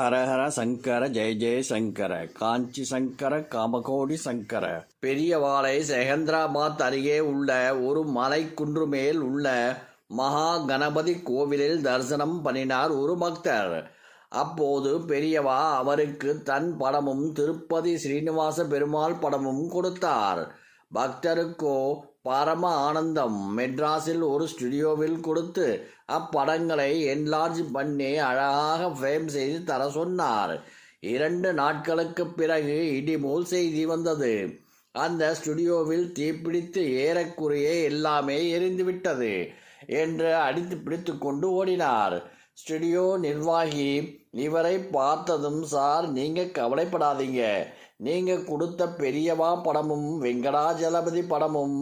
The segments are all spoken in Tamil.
ஹரஹர சங்கர ஜெய ஜெய சங்கர காஞ்சி சங்கர காமகோடி சங்கர. பெரியவாளை செகந்திராபாத் அருகே உள்ள ஒரு மலை குன்று மேல் உள்ள மகா கணபதி கோவிலில் தரிசனம் பண்ணினார் ஒரு பக்தர். அப்போது பெரியவா அவருக்கு தன் படமும் திருப்பதி ஸ்ரீனிவாச பெருமாள் படமும் கொடுத்தார். பக்தருக்கோ பரம ஆனந்தம் மெட்ராஸில் ஒரு ஸ்டுடியோவில் கொடுத்து அப்படங்களை என்லார்ஜ் பண்ணி அழகாக ஃப்ரேம் செய்து தர சொன்னார். இரண்டு நாட்களுக்கு பிறகு இடிமூல் செய்தி வந்தது. அந்த ஸ்டுடியோவில் தீப்பிடித்து ஏறக்குறைய எல்லாமே எரிந்துவிட்டது என்று அடித்து பிடித்து கொண்டு ஓடினார். ஸ்டுடியோ நிர்வாகி இவரை பார்த்ததும் சார் நீங்கள் கவலைப்படாதீங்க. நீங்கள் கொடுத்த பெரியவா படமும் வெங்கடாஜலபதி படமும்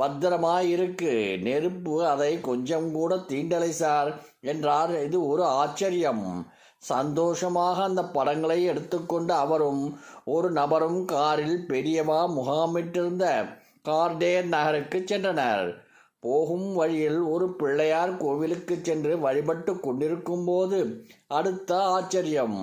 பத்திரமா இருக்கு நெருப்பு அதை கொஞ்சம் கூட தீண்டலை சார் என்றார். இது ஒரு ஆச்சரியம். சந்தோஷமாக அந்த படங்களை எடுத்துக்கொண்டு அவரும் ஒரு நபரும் காரில் பெரியவா முகாமிட்டிருந்த கார்டே நகருக்கு சென்றனர். போகும் வழியில் ஒரு பிள்ளையார் கோவிலுக்கு சென்று வழிபட்டு கொண்டிருக்கும் போது அடுத்த ஆச்சரியம்.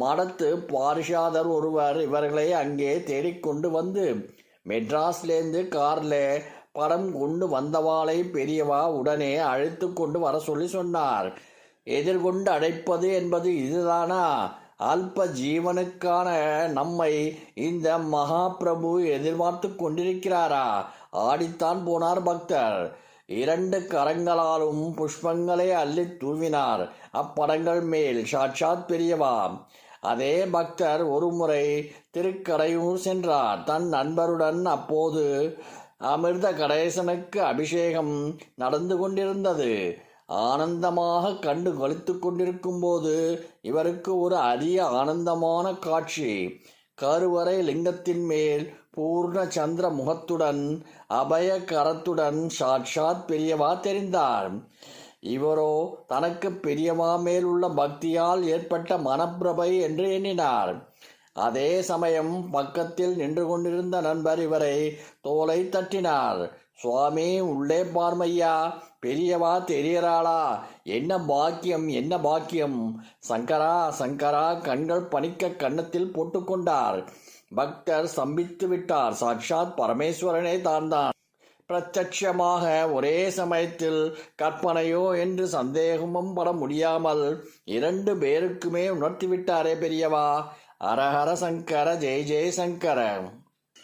மடத்து பாரிஷாதர் ஒருவர் இவர்களை அங்கே தேடிக்கொண்டு வந்து மெட்ராஸ்லேருந்து காரில் படம் கொண்டு வந்தவாளை பெரியவா உடனே அழைத்து கொண்டு வர சொல்லி சொன்னார். எதிர்கொண்டு அழைப்பது என்பது இதுதானா? அல்ப ஜீவனுக்கான நம்மை இந்த மகாபிரபு எதிர்பார்த்து கொண்டிருக்கிறாரா? ஆடித்தான் போனார் பக்தர். இரண்டு கரங்களாலும் புஷ்பங்களை அள்ளி தூவினார். அப்படங்கள் மேல் சாட்சாத் பெரியவா. அதே பக்தர் ஒருமுறை திருக்கடையூர் சென்றார். தன் நண்பருடன் அப்போது அமிர்த கடேசனுக்கு அபிஷேகம் நடந்து கொண்டிருந்தது. ஆனந்தமாக கண்டு கொளித்து கொண்டிருக்கும் போது இவருக்கு ஒரு அரிய ஆனந்தமான காட்சி. கருவறை லிங்கத்தின் மேல் பூர்ண சந்திர முகத்துடன் அபய கரத்துடன் சாட்சாத் பெரியவா தெரிந்தார் இவரோ தனக்கு பெரியவா மேல் உள்ள பக்தியால் ஏற்பட்ட மனப்பிரபை என்று எண்ணினார் அதே சமயம் பக்கத்தில் நின்று கொண்டிருந்த நண்பர் இவரை தோலை தட்டினார். சுவாமி உள்ளே பார்மையா. பெரியவா தெரியறாளா என்ன பாக்கியம் என்ன பாக்கியம்? சங்கரா சங்கரா கண்கள் பணிக்க கன்னத்தில் போட்டுக்கொண்டார் பக்தர் சம்பித்து விட்டார். சாட்சாத் பரமேஸ்வரனே தான்தான் பிரத்யட்சமாக ஒரே சமயத்தில் கற்பனையோ என்று சந்தேகமும் பட முடியாமல் இரண்டு பேருக்குமே உணர்த்திவிட்டாரே பெரியவா. அரஹர சங்கர ஜெய் ஜெய் சங்கர.